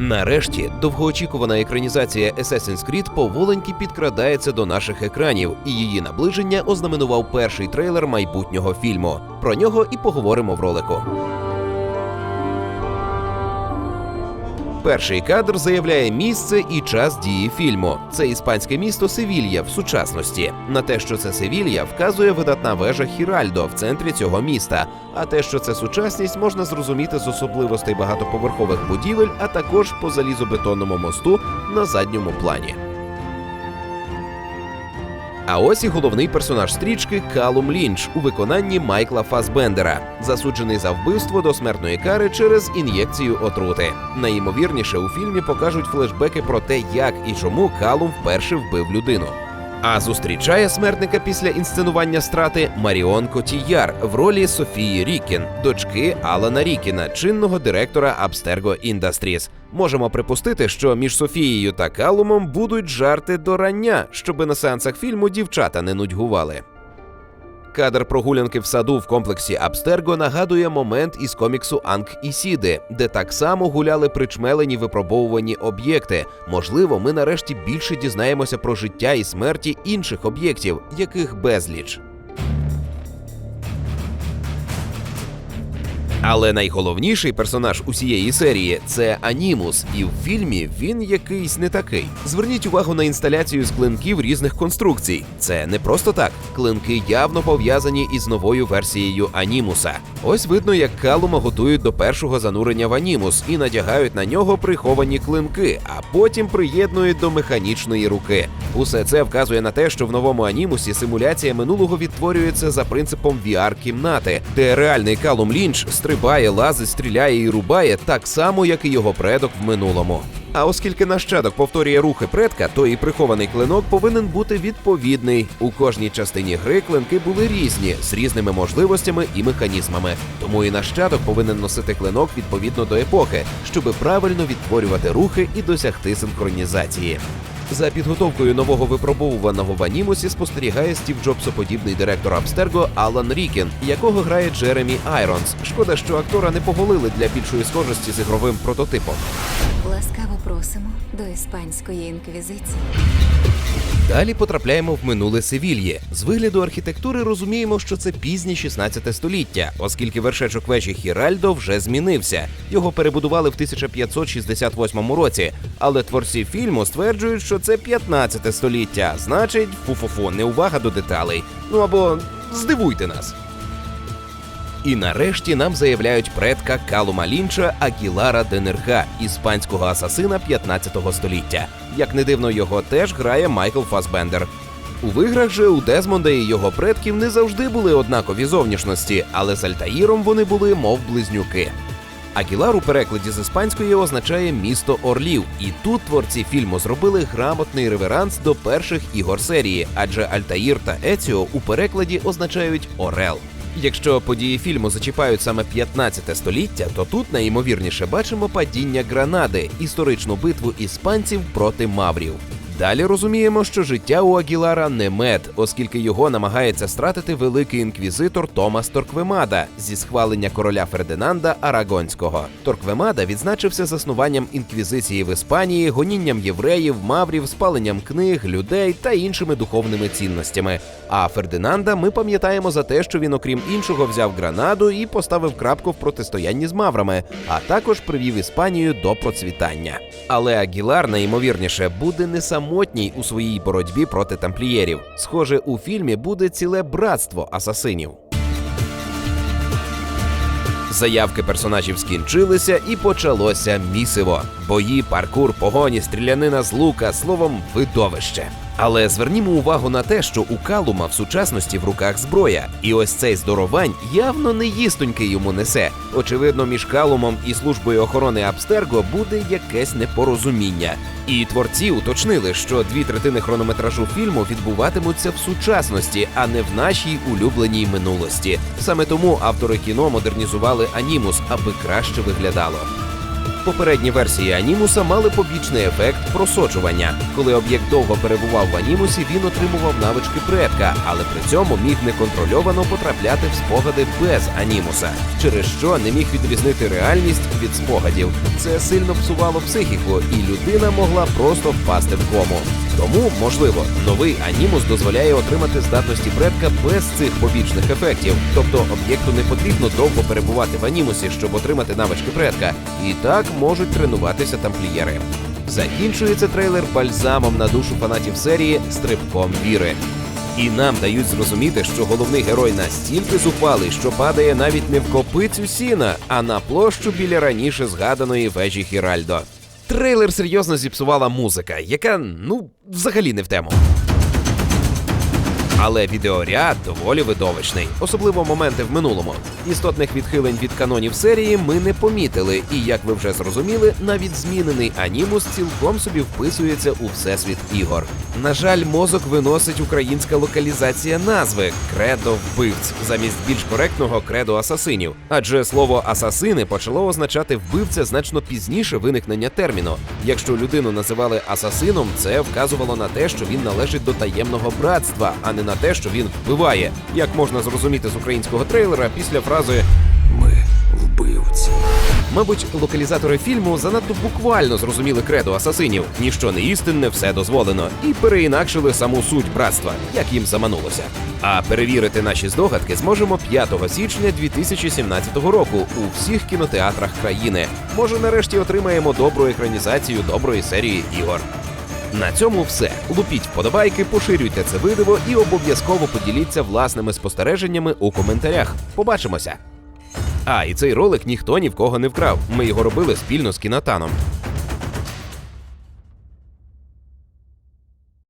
Нарешті довгоочікувана екранізація Assassin's Creed поволеньки підкрадається до наших екранів, і її наближення ознаменував перший трейлер майбутнього фільму. Про нього і поговоримо в ролику. Перший кадр заявляє місце і час дії фільму. Це іспанське місто Севілья в сучасності. На те, що це Севілья, вказує видатна вежа Хіральдо в центрі цього міста. А те, що це сучасність, можна зрозуміти з особливостей багатоповерхових будівель, а також по залізобетонному мосту на задньому плані. А ось і головний персонаж стрічки Калум Лінч у виконанні Майкла Фасбендера, засуджений за вбивство до смертної кари через ін'єкцію отрути. Найімовірніше у фільмі покажуть флешбеки про те, як і чому Калум вперше вбив людину. А зустрічає смертника після інсценування страти Маріон Котіяр в ролі Софії Рікін, дочки Алана Рікіна, чинного директора Абстерго Індастріс. Можемо припустити, що між Софією та Калумом будуть жарти до рання, щоби на сеансах фільму дівчата не нудьгували. Кадр прогулянки в саду в комплексі Абстерго нагадує момент із коміксу Анк і Сіди, де так само гуляли причмелені випробовувані об'єкти. Можливо, ми нарешті більше дізнаємося про життя і смерті інших об'єктів, яких безліч. Але найголовніший персонаж усієї серії це Анімус, і в фільмі він якийсь не такий. Зверніть увагу на інсталяцію з клинків різних конструкцій. Це не просто так. Клинки явно пов'язані із новою версією Анімуса. Ось видно, як Калума готують до першого занурення в Анімус і надягають на нього приховані клинки, а потім приєднують до механічної руки. Усе це вказує на те, що в новому анімусі симуляція минулого відтворюється за принципом VR-кімнати, де реальний Калум Лінч стрибає, лазить, стріляє і рубає так само, як і його предок в минулому. А оскільки нащадок повторює рухи предка, то і прихований клинок повинен бути відповідний. У кожній частині гри клинки були різні з різними можливостями і механізмами. Тому і нащадок повинен носити клинок відповідно до епохи, щоби правильно відтворювати рухи і досягти синхронізації. За підготовкою нового випробовуваного в анімусі спостерігає Стів Джобсоподібний директор Абстерго Алан Рікін, якого грає Джеремі Айронс. Шкода, що актора не поголили для більшої схожості з ігровим прототипом. Ласкаво просимо до іспанської інквізиції. Далі потрапляємо в минуле Севільє. З вигляду архітектури розуміємо, що це пізнє 16 століття, оскільки вершечок вежі Хіральдо вже змінився. Його перебудували в 1568 році. Але творці фільму стверджують, що це 15 століття. Значить, фу-фу-фу, неувага до деталей. Ну або здивуйте нас. І нарешті нам заявляють предка Калума Лінча Агілара Денерха, іспанського асасина 15 століття. Як не дивно, його теж грає Майкл Фасбендер. У виграх же у Дезмонда і його предків не завжди були однакові зовнішності, але з Альтаїром вони були мов близнюки. Агілар у перекладі з іспанської означає місто орлів, і тут творці фільму зробили грамотний реверанс до перших ігор серії, адже Альтаїр та Еціо у перекладі означають Орел. Якщо події фільму зачіпають саме 15 століття, то тут найімовірніше бачимо падіння Гранади, історичну битву іспанців проти маврів. Далі розуміємо, що життя у Агілара не мед, оскільки його намагається стратити великий інквізитор Томас Торквемада зі схвалення короля Фердинанда Арагонського. Торквемада відзначився заснуванням інквізиції в Іспанії, гонінням євреїв, маврів, спаленням книг, людей та іншими духовними цінностями. А Фердинанда ми пам'ятаємо за те, що він, окрім іншого, взяв Гранаду і поставив крапку в протистоянні з маврами, а також привів Іспанію до процвітання. Але Агілар, найімовірніше, буде не самотній у своїй боротьбі проти тамплієрів. Схоже, у фільмі буде ціле братство асасинів. Заявки персонажів скінчилися і почалося місиво. Бої, паркур, погоні, стрілянина з лука, словом, видовище. Але звернімо увагу на те, що у Калума в сучасності в руках зброя, і ось цей здоровань явно не їстоньки йому несе. Очевидно, між Калумом і службою охорони Абстерго буде якесь непорозуміння. І творці уточнили, що дві третини хронометражу фільму відбуватимуться в сучасності, а не в нашій улюбленій минулості. Саме тому автори кіно модернізували анімус, аби краще виглядало. Попередні версії анімуса мали побічний ефект просочування. Коли об'єкт довго перебував в анімусі, він отримував навички предка, але при цьому міг неконтрольовано потрапляти в спогади без анімуса, через що не міг відрізнити реальність від спогадів. Це сильно псувало психіку, і людина могла просто впасти в кому. Тому, можливо, новий анімус дозволяє отримати здатності предка без цих побічних ефектів. Тобто об'єкту не потрібно довго перебувати в анімусі, щоб отримати навички предка. І так можуть тренуватися тамплієри. Закінчується трейлер бальзамом на душу фанатів серії стрибком віри. І нам дають зрозуміти, що головний герой настільки зухвалий, що падає навіть не в копицю сіна, а на площу біля раніше згаданої вежі Хіральдо. Трейлер серйозно зіпсувала музика, яка ну взагалі не в тему. Але відеоряд доволі видовищний, особливо моменти в минулому. Істотних відхилень від канонів серії ми не помітили, і як ви вже зрозуміли, навіть змінений анімус цілком собі вписується у всесвіт ігор. На жаль, мозок виносить українська локалізація назви кредо вбивць замість більш коректного кредо асасинів. Адже слово асасини почало означати вбивця значно пізніше виникнення терміну. Якщо людину називали асасином, це вказувало на те, що він належить до таємного братства, а не на те, що він вбиває. Як можна зрозуміти з українського трейлера після фрази Ми вбивці. Мабуть, локалізатори фільму занадто буквально зрозуміли кредо асасинів. Ніщо не істинне, все дозволено, і переінакшили саму суть братства, як їм заманулося. А перевірити наші здогадки зможемо 5 січня 2017 року у всіх кінотеатрах країни. Може, нарешті отримаємо добру екранізацію доброї серії ігор. На цьому все. Лупіть вподобайки, поширюйте це видео і обов'язково поділіться власними спостереженнями у коментарях. Побачимося! А, і цей ролик ніхто ні в кого не вкрав. Ми його робили спільно з кінотаном.